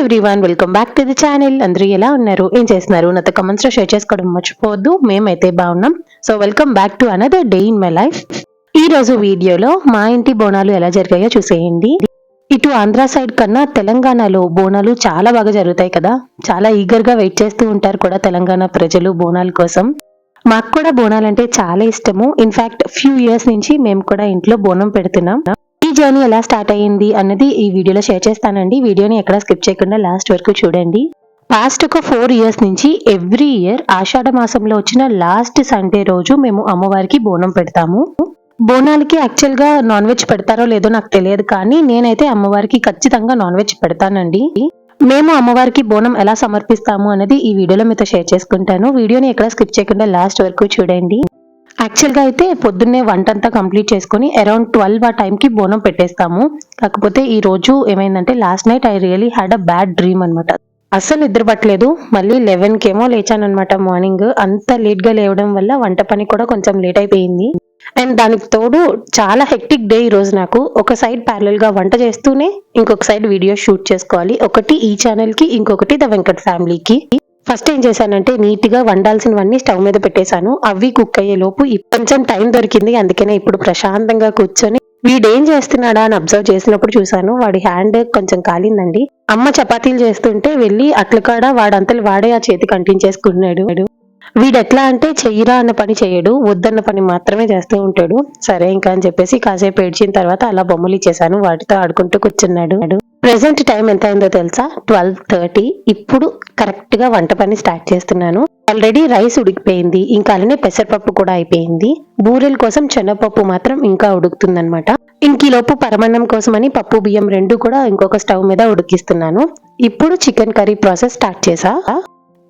Everyone welcome back to the channel అందరూ ఎలా ఉన్నారు? ఏం చేస్తున్నారు? నాతో కమెంట్స్లో షేర్ చేసుకోవడం మర్చిపోవద్దు. మేమైతే బాగున్నాం. So welcome back to another day in my life ఈ రోజు వీడియోలో మా ఇంటి బోనాలు ఎలా జరిగాయో చూసేయండి. ఇటు ఆంధ్ర సైడ్ కన్నా తెలంగాణలో బోనాలు చాలా బాగా జరుగుతాయి కదా. చాలా ఈగర్గా వెయిట్ చేస్తూ ఉంటారు కూడా తెలంగాణ ప్రజలు బోనాల కోసం. మాకు కూడా బోనాలంటే చాలా ఇష్టము. ఇన్ఫాక్ట్ ఫ్యూ ఇయర్స్ నుంచి మేము కూడా ఇంట్లో బోనం పెడుతున్నాం. జర్నీ ఎలా స్టార్ట్ అయ్యింది అన్నది ఈ వీడియోలో షేర్ చేస్తానండి. వీడియోని ఎక్కడ స్కిప్ చేయకుండా లాస్ట్ వరకు చూడండి. పాస్ట్ ఒక ఫోర్ ఇయర్స్ నుంచి ఎవ్రీ ఇయర్ ఆషాఢ మాసంలో వచ్చిన లాస్ట్ సండే రోజు మేము అమ్మవారికి బోనం పెడతాము. బోనాలకి యాక్చువల్గా నాన్ వెజ్ పెడతారో లేదో నాకు తెలియదు కానీ నేనైతే అమ్మవారికి ఖచ్చితంగా నాన్ వెజ్ పెడతానండి. మేము అమ్మవారికి బోనం ఎలా సమర్పిస్తాము అనేది ఈ వీడియోలో మీతో షేర్ చేసుకుంటాను. వీడియోని ఎక్కడ స్కిప్ చేయకుండా లాస్ట్ వరకు చూడండి. యాక్చువల్గా అయితే పొద్దున్నే వంట అంతా కంప్లీట్ చేసుకొని అరౌండ్ ట్వెల్వ్ ఆ టైంకి బోనం పెట్టేస్తాము. కాకపోతే ఈ రోజు ఏమైందంటే last night I really had a bad dream అనమాట అస్సలు నిద్ర పట్టలేదు. మళ్ళీ లెవెన్ కేమో లేచాను అనమాట మార్నింగ్ అంత లేట్గా లేవడం వల్ల వంట పని కూడా కొంచెం లేట్ అయిపోయింది. అండ్ దానికి తోడు చాలా హెక్టిక్ డే ఈ రోజు నాకు. ఒక సైడ్ ప్యారల్గా వంట చేస్తూనే ఇంకొక సైడ్ వీడియో షూట్ చేసుకోవాలి. ఒకటి ఈ ఛానల్కి ఇంకొకటి ద వెంకట్ ఫ్యామిలీకి ఫస్ట్ ఏం చేశానంటే నీట్గా వండాల్సినవన్నీ స్టవ్ మీద పెట్టేశాను. అవి కుక్ అయ్యే లోపు కొంచెం టైం దొరికింది. అందుకనే ఇప్పుడు ప్రశాంతంగా కూర్చొని వీడేం చేస్తున్నాడా అని అబ్జర్వ్ చేసినప్పుడు చూశాను. వాడి హ్యాండ్ కొంచెం కాలిందండి. అమ్మ చపాతీలు చేస్తుంటే వెళ్ళి అట్లకాడ వాడంతలు వాడే ఆ చేతికి అంటించేసుకున్నాడు వాడు వీడెట్లా అంటే చెయ్యరా అన్న పని చేయడు. వద్దన్న పని మాత్రమే చేస్తూ ఉంటాడు. సరే ఇంకా అని చెప్పేసి కాసేపు ఏడ్చిన తర్వాత అలా బొమ్మలు ఇచ్చేసాను వాటితో ఆడుకుంటూ కూర్చున్నాడు. ప్రెసెంట్ టైం ఎంత అయిందో తెలుసా? ట్వెల్వ్ థర్టీ ఇప్పుడు కరెక్ట్గా వంట పని స్టార్ట్ చేస్తున్నాను. ఆల్రెడీ రైస్ ఉడికిపోయింది. ఇంకా అలానే పెసరపప్పు కూడా అయిపోయింది. బూరెల కోసం శనగపప్పు మాత్రం ఇంకా ఉడుకుతుందనమాట ఇంకీలోపు పరమాన్నం కోసమని పప్పు బియ్యం రెండు కూడా ఇంకొక స్టవ్ మీద ఉడికిస్తున్నాను. ఇప్పుడు చికెన్ కర్రీ ప్రాసెస్ స్టార్ట్ చేసా?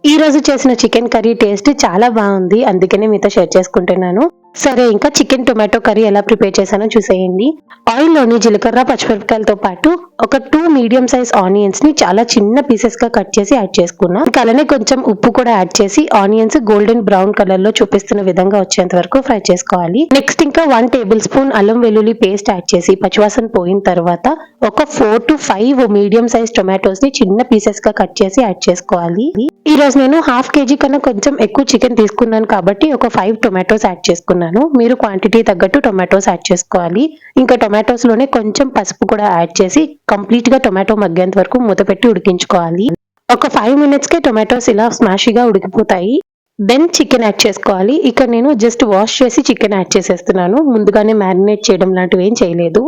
ఈ రోజు చేసిన చికెన్ కర్రీ టేస్ట్ చాలా బాగుంది. అందుకనే మీతో షేర్ చేసుకుంటున్నాను. సరే ఇంకా చికెన్ టొమాటో కర్రీ ఎలా ప్రిపేర్ చేశానో చూసేయండి. ఆయిల్లోని జీలకర్ర పచ్చిమిరపకాయలతో పాటు ఒక టూ మీడియం సైజ్ ఆనియన్స్ని చాలా చిన్న పీసెస్గా కట్ చేసి యాడ్ చేసుకున్నా. ఇంకా అలానే కొంచెం ఉప్పు కూడా యాడ్ చేసి ఆనియన్స్ గోల్డెన్ బ్రౌన్ కలర్లో చూపిస్తున్న విధంగా వచ్చేంత వరకు ఫ్రై చేసుకోవాలి. నెక్స్ట్ ఇంకా వన్ టేబుల్ స్పూన్ అల్లం వెల్లుల్లి పేస్ట్ యాడ్ చేసి పచ్చివాసన పోయిన తర్వాత ఒక four to five medium size టొమాటోస్ని చిన్న పీసెస్గా కట్ చేసి యాడ్ చేసుకోవాలి. ఈ రోజు నేను హాఫ్ కేజీ కన్నా కొంచెం ఎక్కువ చికెన్ తీసుకున్నాను కాబట్టి ఒక ఫైవ్ టొమాటోస్ యాడ్ చేసుకున్నాను. మీరు క్వాంటిటీ తగ్గట్టు టొమాటోస్ యాడ్ చేసుకోవాలి. ఇంకా టొమాటోస్లోనే కొంచెం పసుపు కూడా యాడ్ చేసి కంప్లీట్గా టొమాటో మగ్గేంత వరకు మూత పెట్టి ఉడికించుకోవాలి. ఒక ఫైవ్ మినిట్స్కే టొమాటోస్ ఇలా స్మాషీగా ఉడికిపోతాయి. దెన్ చికెన్ యాడ్ చేసుకోవాలి. ఇక్కడ నేను జస్ట్ వాష్ చేసి చికెన్ యాడ్ చేసేస్తున్నాను. ముందుగానే మ్యారినేట్ చేయడం లాంటివి ఏం చేయలేదు.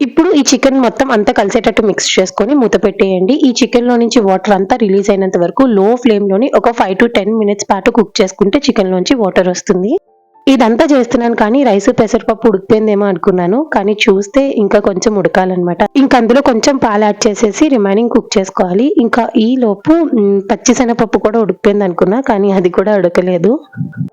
ఇప్పుడు ఈ చికెన్ మొత్తం అంతా కలిసేటట్టు మిక్స్ చేసుకొని మూత పెట్టేయండి. ఈ చికెన్లో నుంచి వాటర్ అంతా రిలీజ్ అయినంత వరకు లో ఫ్లేమ్లోని ఒక ఫైవ్ టు టెన్ మినిట్స్ పాటు కుక్ చేసుకుంటే చికెన్లోంచి వాటర్ వస్తుంది. ఇదంతా చేస్తున్నాను కానీ రైస్ పెసరపప్పు ఉడికిపోయిందేమో అనుకున్నాను. కానీ చూస్తే ఇంకా కొంచెం ఉడకాలన్నమాట. ఇంకా అందులో కొంచెం పాలు యాడ్ చేసేసి రిమైనింగ్ కుక్ చేసుకోవాలి. ఇంకా ఈ లోపు పచ్చిశనగపప్పు కూడా ఉడికిపోయింది అనుకున్నా కానీ అది కూడా ఉడకలేదు.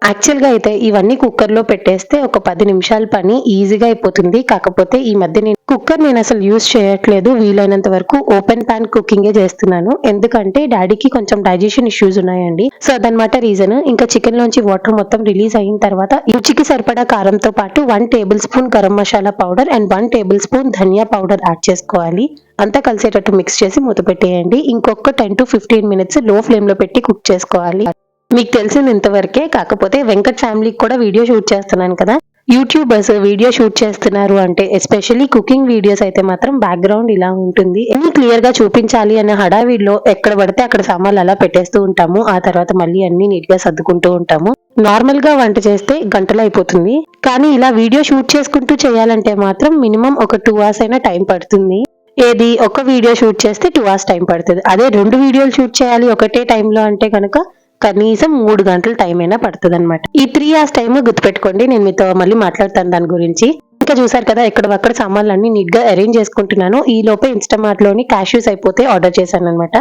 యాక్చువల్గా అయితే ఇవన్నీ కుక్కర్లో పెట్టేస్తే ఒక పది నిమిషాల పని ఈజీగా అయిపోతుంది. కాకపోతే ఈ మధ్య నేను కుక్కర్ నేను అసలు యూజ్ చేయట్లేదు. వీలైనంత వరకు ఓపెన్ ప్యాన్ కుకింగే చేస్తున్నాను. ఎందుకంటే డాడీకి కొంచెం డైజెషన్ ఇష్యూస్ ఉన్నాయండి. సో అదనమాట రీజన్. ఇంకా చికెన్ లోంచి వాటర్ మొత్తం రిలీజ్ అయిన తర్వాత రుచికి సరిపడా కారంతో పాటు one tablespoon garam masala powder and one tablespoon dhaniya powder add చేసుకోవాలి. అంతా కలిసేటట్టు మిక్స్ చేసి మూత పెట్టేయండి. ఇంకొక టెన్ టు ఫిఫ్టీన్ మినిట్స్లో ఫ్లేమ్లో పెట్టి కుక్ చేసుకోవాలి. మీకు తెలిసింది ఇంతవరకే కాకపోతే వెంకట్ ఫ్యామిలీకి కూడా వీడియో షూట్ చేస్తున్నాను కదా. యూట్యూబర్స్ వీడియో షూట్ చేస్తున్నారు అంటే ఎస్పెషల్లీ కుకింగ్ వీడియోస్ అయితే మాత్రం బ్యాక్గ్రౌండ్ ఇలా ఉంటుంది. అన్ని క్లియర్గా చూపించాలి అనే హడావిడిలో ఎక్కడ పడితే అక్కడ సామాన్లు అలా పెట్టేస్తూ ఉంటాము. ఆ తర్వాత మళ్ళీ అన్ని నీట్గా సర్దుకుంటూ ఉంటాము. నార్మల్గా వంట చేస్తే గంటలు అయిపోతుంది. కానీ ఇలా వీడియో షూట్ చేసుకుంటూ చేయాలంటే మాత్రం మినిమం ఒక టూ అవర్స్ అయినా టైం పడుతుంది. ఏది? ఒక వీడియో షూట్ చేస్తే టూ అవర్స్ టైం పడుతుంది. అదే రెండు వీడియోలు షూట్ చేయాలి ఒకటే టైంలో అంటే కనుక కనీసం మూడు గంటల టైం అయినా పడుతుంది అనమాట ఈ త్రీ అవర్స్ టైం గుర్తుపెట్టుకోండి నేను మీతో మళ్ళీ మాట్లాడతాను దాని గురించి. ఇంకా చూసారు కదా ఎక్కడ అక్కడ సామాన్లు అన్ని నీట్గా అరేంజ్ చేసుకుంటున్నాను. ఈ లోపే ఇన్స్టామార్ట్లోని క్యాష్యూస్ అయిపోతే ఆర్డర్ చేశాను అనమాట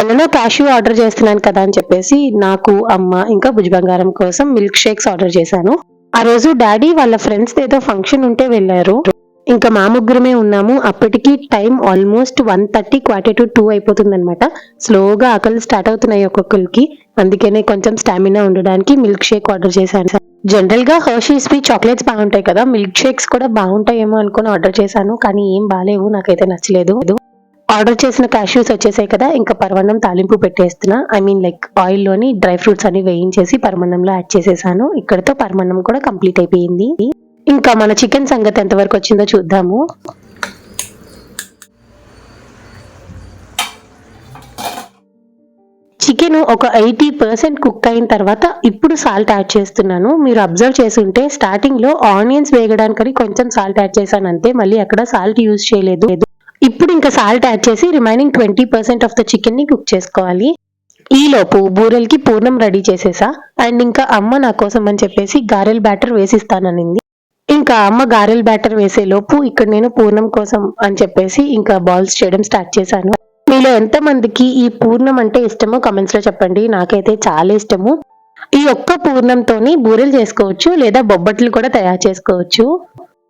నేను క్యాష్యూ ఆర్డర్ చేస్తున్నాను కదా అని చెప్పేసి నాకు అమ్మ ఇంకా భుజ్ బంగారం కోసం మిల్క్ షేక్స్ ఆర్డర్ చేశాను. ఆ రోజు డాడీ వాళ్ళ ఫ్రెండ్స్ ఏదో ఫంక్షన్ ఉంటే వెళ్ళారు. ఇంకా మా ముగ్గురమే ఉన్నాము. అప్పటికి time almost one thirty quarter to two అయిపోతుంది అనమాట స్లోగా ఆకలి స్టార్ట్ అవుతున్నాయి ఒక్కొక్కరికి. అందుకనే కొంచెం స్టామినా ఉండడానికి మిల్క్ షేక్ ఆర్డర్ చేశాను జనరల్గా హర్షీస్ వి చాక్లెట్స్ బాగుంటాయి కదా మిల్క్ షేక్స్ కూడా బాగుంటాయేమో అనుకుని ఆర్డర్ చేశాను కానీ ఏం బాగాలేవు నాకైతే నచ్చలేదు. ఆర్డర్ చేసిన క్యాష్యూస్ వచ్చేసాయి కదా ఇంకా పర్వణం తాలింపు పెట్టేస్తున్నా. ఐ మీన్ లైక్ ఆయిల్లోని డ్రై ఫ్రూట్స్ అన్ని వేయించేసి పరమాన్నంలో యాడ్ చేసేసాను. ఇక్కడతో పరమాన్నం కూడా కంప్లీట్ అయిపోయింది. ఇంకా మన చికెన్ సంగతి ఎంతవరకు వచ్చిందో చూద్దాము. చికెన్ ఒక ఎయిటీ పర్సెంట్ కుక్ అయిన తర్వాత ఇప్పుడు సాల్ట్ యాడ్ చేస్తున్నాను. మీరు అబ్జర్వ్ చేస్తుంటే స్టార్టింగ్లో ఆనియన్స్ వేగడానికని కొంచెం సాల్ట్ యాడ్ చేశాను అంతే. మళ్ళీ అక్కడ సాల్ట్ యూజ్ చేయలేదు. ఇప్పుడు ఇంకా సాల్ట్ యాడ్ చేసి remaining twenty percent of the చికెన్ని కుక్ చేసుకోవాలి. ఈలోపు బూరెల్కి పూర్ణం రెడీ చేసేసా. అండ్ ఇంకా అమ్మ నా కోసం అని చెప్పేసి గారెల్ బ్యాటర్ వేసిస్తాననింది. ఇంకా అమ్మ గారెలు బ్యాటర్ వేసే లోపు ఇక్కడ నేను పూర్ణం కోసం అని చెప్పేసి ఇంకా బాల్స్ చేయడం స్టార్ట్ చేశాను. మీలో ఎంత మందికి ఈ పూర్ణం అంటే ఇష్టమో కమెంట్స్లో చెప్పండి. నాకైతే చాలా ఇష్టము. ఈ ఒక్క పూర్ణంతోని బూరెలు చేసుకోవచ్చు లేదా బొబ్బట్లు కూడా తయారు చేసుకోవచ్చు.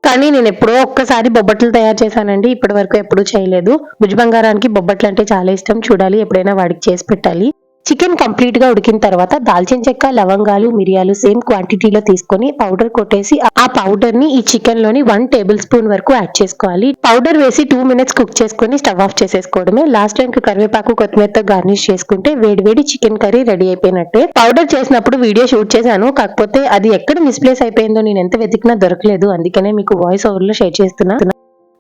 కానీ నేను ఎప్పుడో ఒక్కసారి బొబ్బట్లు తయారు చేశానండి. ఇప్పటి వరకు ఎప్పుడూ చేయలేదు. భుజ బంగారానికి బొబ్బట్లు అంటే చాలా ఇష్టం. చూడాలి ఎప్పుడైనా వాడికి చేసి పెట్టాలి. చికెన్ కంప్లీట్గా ఉడికిన తర్వాత దాల్చిన చెక్క లవంగాలు మిరియాలు సేమ్ క్వాంటిటీలో తీసుకొని పౌడర్ కొట్టేసి ఆ పౌడర్ని ఈ చికెన్లోని వన్ టేబుల్ స్పూన్ వరకు యాడ్ చేసుకోవాలి. పౌడర్ వేసి టూ మినిట్స్ కుక్ చేసుకొని స్టవ్ ఆఫ్ చేసేసుకోవడమే. లాస్ట్ టైం ఇంకా కరివేపాకు కొత్తిమీరతో గార్నిష్ చేసుకుంటే వేడివేడి చికెన్ కర్రీ రెడీ అయిపోయినట్టే. పౌడర్ చేసినప్పుడు వీడియో షూట్ చేశాను. కాకపోతే అది ఎక్కడ మిస్ప్లేస్ అయిపోయిందో నేను ఎంత వెతికినా దొరకలేదు. అందుకనే మీకు వాయిస్ ఓవర్లో షేర్ చేస్తున్నా.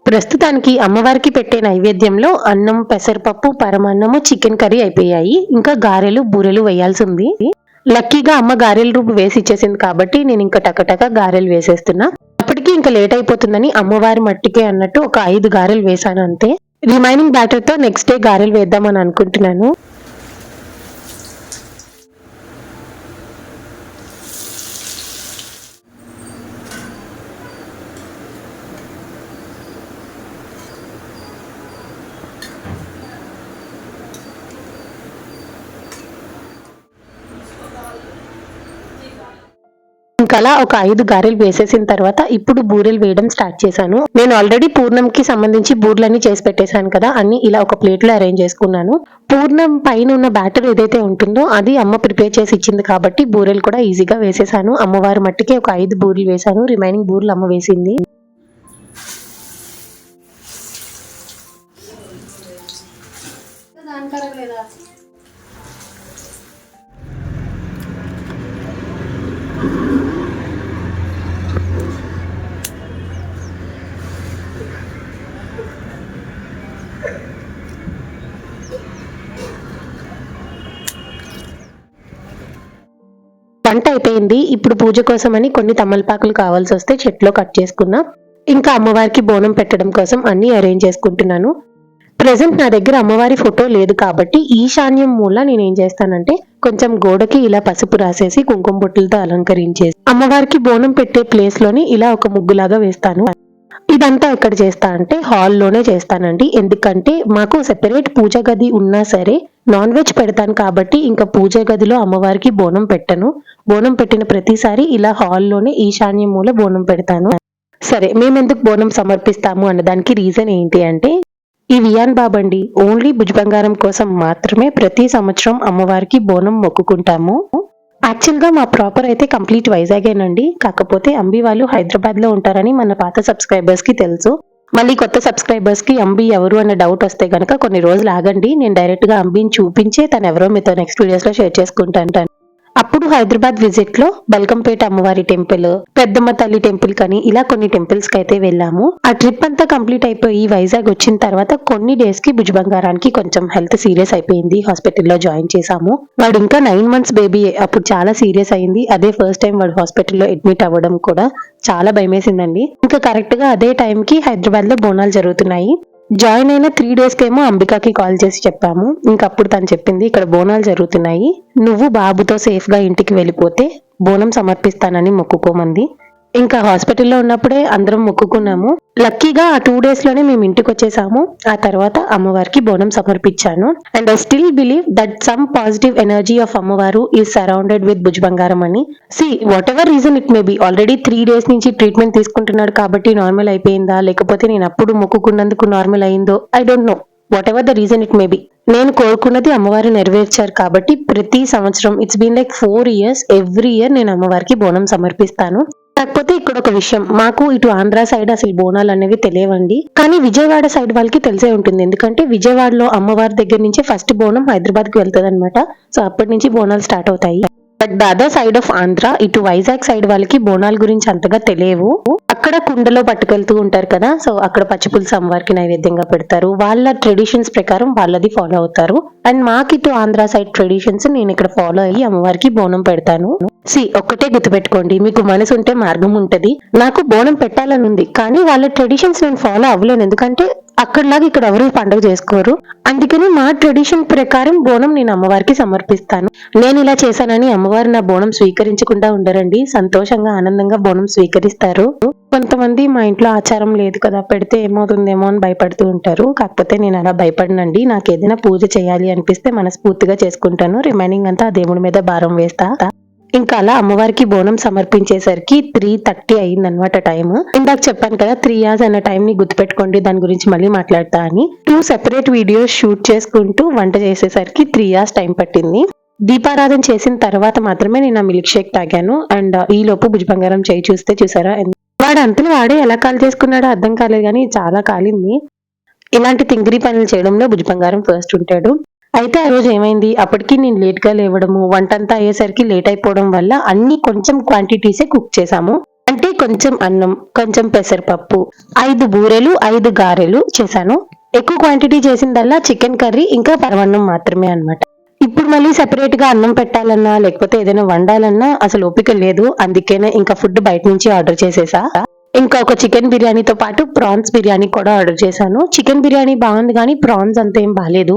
ప్రస్తుతానికి అమ్మవారికి పెట్టే నైవేద్యంలో అన్నం పెసరపప్పు పరమాన్నము చికెన్ కర్రీ అయిపోయాయి. ఇంకా గారెలు బూరెలు వేయాల్సి ఉంది. లక్కీగా అమ్మ గారెల రూపు వేసి ఇచ్చేసింది కాబట్టి నేను ఇంకా టకటక గారెలు వేసేస్తున్నా. అప్పటికి ఇంకా లేట్ అయిపోతుందని అమ్మవారి మట్టికే అన్నట్టు ఒక ఐదు గారెలు వేసాను అంతే. రిమైనింగ్ బ్యాటర్తో నెక్స్ట్ డే గారెలు వేద్దామని అనుకుంటున్నాను. ఇంకలా ఒక ఐదు గారెలు వేసేసిన తర్వాత ఇప్పుడు బూరెలు వేయడం స్టార్ట్ చేశాను. నేను ఆల్రెడీ పూర్ణంకి సంబంధించి బూరెలన్నీ చేసి పెట్టేశాను కదా అన్ని ఇలా ఒక ప్లేట్లో అరేంజ్ చేసుకున్నాను. పూర్ణం పైన ఉన్న బ్యాటర్ ఏదైతే ఉంటుందో అది అమ్మ ప్రిపేర్ చేసి ఇచ్చింది కాబట్టి బూరెలు కూడా ఈజీగా వేసేసాను అమ్మవారి మట్టికి ఒక ఐదు బూరెలు వేశాను రిమైనింగ్ బూరెలు అమ్మ వేసింది. వంట అయిపోయింది. ఇప్పుడు పూజ కోసమని కొన్ని తమలపాకులు కావాల్సి వస్తే చెట్లో కట్ చేసుకున్నా ఇంకా అమ్మవారికి బోనం పెట్టడం కోసం అన్ని అరేంజ్ చేసుకుంటున్నాను. ప్రెసెంట్ నా దగ్గర అమ్మవారి ఫోటో లేదు కాబట్టి ఈశాన్యం మూల నేను ఏం చేస్తానంటే కొంచెం గోడకి ఇలా పసుపు రాసేసి కుంకుమ బొట్టులతో అలంకరించేసి అమ్మవారికి బోనం పెట్టే ప్లేస్లోని ఇలా ఒక ముగ్గులాగా వేస్తాను. ఇదంతా ఎక్కడ చేస్తా అంటే హాల్లోనే చేస్తానండి. ఎందుకంటే మాకు సెపరేట్ పూజ గది ఉన్నా సరే నాన్ వెజ్ పెడతాను కాబట్టి ఇంకా పూజ గదిలో అమ్మవారికి బోనం పెట్టను. బోనం పెట్టిన ప్రతిసారి ఇలా హాల్లోనే ఈశాన్య మూల బోనం పెడతాను. సరే మేమెందుకు బోనం సమర్పిస్తాము అన్నదానికి రీజన్ ఏంటి అంటే ఈ వియాన్ బాబండి ఓన్లీ భుజ బంగారం కోసం మాత్రమే ప్రతి సంవత్సరం అమ్మవారికి బోనం మొక్కుకుంటాము. యాక్చువల్గా మా ప్రాపర్ అయితే కంప్లీట్ వైజాగేనండి కాకపోతే అంబి వాళ్ళు హైదరాబాద్లో ఉంటారని మన పాత సబ్స్క్రైబర్స్కి తెలుసు. మళ్ళీ కొత్త సబ్స్క్రైబర్స్కి అంబి ఎవరు అన్న డౌట్ వస్తే కనుక కొన్ని రోజులు ఆగండి. నేను డైరెక్ట్గా అంబిని చూపించే తను ఎవరో మీతో నెక్స్ట్ వీడియోస్లో షేర్ చేసుకుంటాను. అప్పుడు హైదరాబాద్ విజిట్లో బల్కంపేట అమ్మవారి టెంపుల్ పెద్దమ్మ తల్లి టెంపుల్ కని ఇలా కొన్ని టెంపుల్స్కి అయితే వెళ్ళాము. ఆ ట్రిప్ అంతా కంప్లీట్ అయిపోయి వైజాగ్ వచ్చిన తర్వాత కొన్ని డేస్కి భుజ బంగారానికి కొంచెం హెల్త్ సీరియస్ అయిపోయింది. హాస్పిటల్లో జాయిన్ చేసాము వాడు ఇంకా నైన్ మంత్స్ బేబీ అప్పుడు చాలా సీరియస్ అయింది. అదే ఫస్ట్ టైం వాడు హాస్పిటల్లో అడ్మిట్ అవ్వడం కూడా చాలా భయమేసిందండి. ఇంకా కరెక్ట్గా అదే టైం కి హైదరాబాద్లో బోనాలు జరుగుతున్నాయి. జాయిన్ అయిన త్రీ డేస్ ఏమో అంబికాకి కాల్ చేసి చెప్పాము. ఇంకా అప్పుడు తను చెప్పింది ఇక్కడ బోనాలు జరుగుతున్నాయి. నువ్వు బాబుతో సేఫ్గా ఇంటికి వెళ్ళిపోతే బోనం సమర్పిస్తానని మొక్కుకోమంది. ఇంకా హాస్పిటల్లో ఉన్నప్పుడే అందరం మొక్కుకున్నాము. లక్కీగా ఆ టూ డేస్లోనే మేము ఇంటికి వచ్చేసాము. ఆ తర్వాత అమ్మవారికి బోనం సమర్పించాను. And I still believe that some positive energy of అమ్మవారు ఈజ్ సరౌండెడ్ విత్ భుజ్ బంగారం అని. See whatever reason it may be already three days నుంచి ట్రీట్మెంట్ తీసుకుంటున్నాడు కాబట్టి నార్మల్ అయిపోయిందా? లేకపోతే నేను అప్పుడు మొక్కుకున్నందుకు నార్మల్ అయిందో? I don't know whatever the reason it may be నేను కోరుకున్నది అమ్మవారు నెరవేర్చారు కాబట్టి ప్రతి సంవత్సరం it's been like four years every year నేను అమ్మవారికి బోనం సమర్పిస్తాను. కాకపోతే ఇక్కడ ఒక విషయం. మాకు ఇటు ఆంధ్ర సైడ్ అసలు బోనాలు అనేవి తెలియవండి. కానీ విజయవాడ సైడ్ వాళ్ళకి తెలిసే ఉంటుంది. ఎందుకంటే విజయవాడలో అమ్మవారి దగ్గర నుంచి ఫస్ట్ బోనం హైదరాబాద్కి వెళ్తుంది సో అప్పటి నుంచి బోనాలు స్టార్ట్ అవుతాయి. But the other side of Andhra ఇటు వైజాగ్ సైడ్ వాళ్ళకి బోనాల గురించి అంతగా తెలియవు. అక్కడ కుండలో పట్టుకెళ్తూ ఉంటారు కదా సో అక్కడ పచ్చిపులుసు అమ్మవారికి నైవేద్యంగా పెడతారు. వాళ్ళ ట్రెడిషన్స్ ప్రకారం వాళ్ళది ఫాలో అవుతారు. అండ్ మాకిటు ఇటు ఆంధ్ర సైడ్ ట్రెడిషన్స్ నేను ఇక్కడ ఫాలో అయ్యి అమ్మవారికి బోనం పెడతాను. సి ఒక్కటే గుర్తుపెట్టుకోండి మీకు మనసు ఉంటే మార్గం ఉంటది. నాకు బోనం పెట్టాలని ఉంది కానీ వాళ్ళ ట్రెడిషన్స్ నేను ఫాలో అవ్వలేను. ఎందుకంటే అక్కడలాగా ఇక్కడ ఎవరు పండుగ చేసుకోరు. అందుకని మా ట్రెడిషన్ ప్రకారం బోనం నేను అమ్మవారికి సమర్పిస్తాను. నేను ఇలా చేశానని అమ్మవారు నా బోనం స్వీకరించకుండా ఉండరండి. సంతోషంగా ఆనందంగా బోనం స్వీకరిస్తారు. కొంతమంది మా ఇంట్లో ఆచారం లేదు కదా పెడితే ఏమవుతుందేమో అని భయపడుతూ ఉంటారు. కాకపోతే నేను అలా భయపడనండి. నాకు ఏదైనా పూజ చేయాలి అనిపిస్తే మనస్ఫూర్తిగా చేసుకుంటాను. రిమైనింగ్ అంతా ఆ దేవుడి మీద భారం వేస్తా. ఇంకా అలా అమ్మవారికి బోనం సమర్పించేసరికి త్రీ థర్టీ అయిందనమాట టైం ఇందాక చెప్పాను కదా త్రీ ఇయర్స్ అన్న టైం ని గుర్తుపెట్టుకోండి దాని గురించి మళ్ళీ మాట్లాడతా అని. టూ సెపరేట్ వీడియోస్ షూట్ చేసుకుంటూ వంట చేసేసరికి త్రీ ఇయర్స్ టైం పట్టింది. దీపారాధన చేసిన తర్వాత మాత్రమే నేను ఆ మిల్క్ షేక్ తాగాను. అండ్ uh, ఈ లోపు భుజ బంగారం చేయి చూస్తే చూసారా? వాడు అంతలో వాడే ఎలా కాల్ చేసుకున్నాడో అర్థం కాలేదు కానీ చాలా కాలింది. ఇలాంటి తింగిరి పనులు చేయడంలో భుజ బంగారం ఫస్ట్ ఉంటాడు. అయితే ఆ రోజు ఏమైంది? అప్పటికి నేను లేట్గా లేవడము వంట అంతా అయ్యేసరికి లేట్ అయిపోవడం వల్ల అన్ని కొంచెం క్వాంటిటీసే కుక్ చేసాము అంటే కొంచెం అన్నం కొంచెం పెసరపప్పు ఐదు బూరెలు ఐదు గారెలు చేశాను. ఎక్కువ క్వాంటిటీ చేసిందల్లా చికెన్ కర్రీ ఇంకా పరవన్నం మాత్రమే అన్నమాట. ఇప్పుడు మళ్ళీ సెపరేట్గా అన్నం పెట్టాలన్నా లేకపోతే ఏదైనా వండాలన్నా అసలు ఓపిక లేదు. అందుకేనే ఇంకా ఫుడ్ బయట నుంచి ఆర్డర్ చేసేసా. ఇంకా ఒక చికెన్ బిర్యానీతో పాటు ప్రాన్స్ బిర్యానీ కూడా ఆర్డర్ చేశాను. చికెన్ బిర్యానీ బాగుంది కానీ ప్రాన్స్ అంత ఏం బాగాలేదు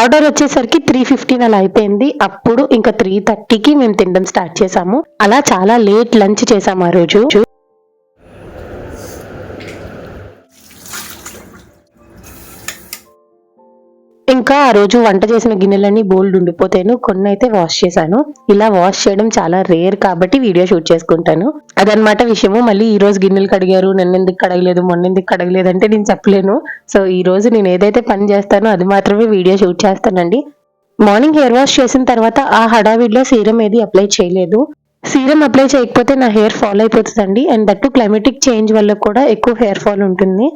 ఆర్డర్ వచ్చేసరికి త్రీ ఫిఫ్టీన్ అలా అయిపోయింది. అప్పుడు ఇంకా త్రీ థర్టీకి మేము తినడం స్టార్ట్ చేసాము. అలా చాలా లేట్ లంచ్ చేసాము ఆ రోజు. ఇంకా ఆ రోజు వంట చేసిన గిన్నెలన్నీ బోల్డ్ ఉండిపోతాను కొన్ని అయితే వాష్ చేశాను. ఇలా వాష్ చేయడం చాలా రేర్ కాబట్టి వీడియో షూట్ చేసుకుంటాను. అదనమాట విషయము. మళ్ళీ ఈ రోజు గిన్నెలు కడిగారు. నన్ను ఎందుకు కడగలేదు? మొన్న ఎందుకు కడగలేదు? అంటే నేను చెప్పలేను. సో ఈ రోజు నేను ఏదైతే పని చేస్తానో అది మాత్రమే వీడియో షూట్ చేస్తానండి. మార్నింగ్ హెయిర్ వాష్ చేసిన తర్వాత ఆ హడావిడిలో సీరం ఏది అప్లై చేయలేదు. సీరం అప్లై చేయకపోతే నా హెయిర్ ఫాల్ అయిపోతుందండి. అండ్ దట్టు క్లైమేటిక్ చేంజ్ వల్ల కూడా ఎక్కువ హెయిర్ ఫాల్ ఉంటుంది.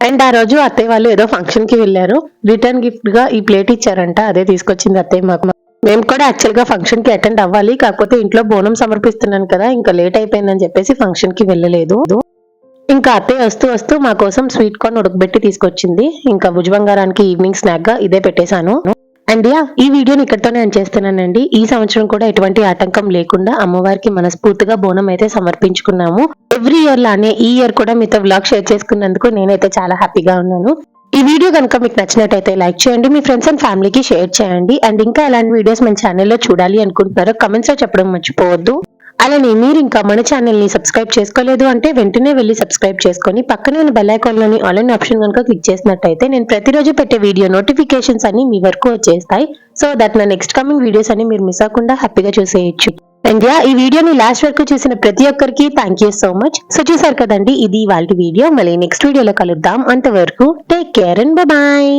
అండ్ ఆ రోజు అత్తయ్య వాళ్ళు ఏదో ఫంక్షన్కి వెళ్ళారు. రిటర్న్ గిఫ్ట్గా ఈ ప్లేట్ ఇచ్చారంట. అదే తీసుకొచ్చింది అత్తయ్య మాకు. మేము కూడా యాక్చువల్గా ఫంక్షన్కి అటెండ్ అవ్వాలి. కాకపోతే ఇంట్లో బోనం సమర్పిస్తున్నాను కదా. ఇంకా లేట్ అయిపోయిందని చెప్పేసి ఫంక్షన్కి వెళ్ళలేదు. ఇంకా అత్తయ్య వస్తూ వస్తూ మా కోసం స్వీట్ కార్న్ ఉడకబెట్టి తీసుకొచ్చింది. ఇంకా భుజబంగారానికి ఈవినింగ్ స్నాక్గా ఇదే పెట్టేశాను. అండ్ యా ఈ వీడియోని ఇక్కడితోనే నేను చేస్తున్నానండి. ఈ సంవత్సరం కూడా ఎటువంటి ఆటంకం లేకుండా అమ్మవారికి మనస్ఫూర్తిగా బోనం అయితే సమర్పించుకున్నాము. ఎవ్రీ ఇయర్ లానే ఈ ఇయర్ కూడా మీతో వ్లాగ్ షేర్ చేసుకున్నందుకు నేనైతే చాలా హ్యాపీగా ఉన్నాను. ఈ వీడియో కనుక మీకు నచ్చినట్టయితే లైక్ చేయండి మీ ఫ్రెండ్స్ అండ్ ఫ్యామిలీకి షేర్ చేయండి. అండ్ ఇంకా ఎలాంటి వీడియోస్ మన ఛానల్లో చూడాలి అనుకుంటున్నారో కమెంట్స్లో చెప్పడం మర్చిపోవద్దు. అలానే మీరు ఇంకా మన ఛానల్ని సబ్స్క్రైబ్ చేసుకోలేదు అంటే వెంటనే వెళ్ళి సబ్స్క్రైబ్ చేసుకొని పక్కనే ఉన్న బెల్ ఐకాన్ ఆల్ ఆప్షన్ కనుక క్లిక్ చేసినట్టయితే నేను ప్రతిరోజు పెట్టే వీడియో నోటిఫికేషన్స్ అన్ని మీ వరకు వచ్చేస్తాయి. సో దట్ నా నెక్స్ట్ కమింగ్ వీడియోస్ అన్ని మీరు మిస్ అవ్వకుండా హ్యాపీగా చూసేయచ్చు. అండ్ యా ఈ వీడియోని లాస్ట్ వరకు చూసిన ప్రతి ఒక్కరికి thank you so much so చూసారు కదండి ఇది వాళ్ళ వీడియో మళ్ళీ నెక్స్ట్ వీడియోలో కలుద్దాం. అంతవరకు టేక్ కేర్ అండ్ బాయ్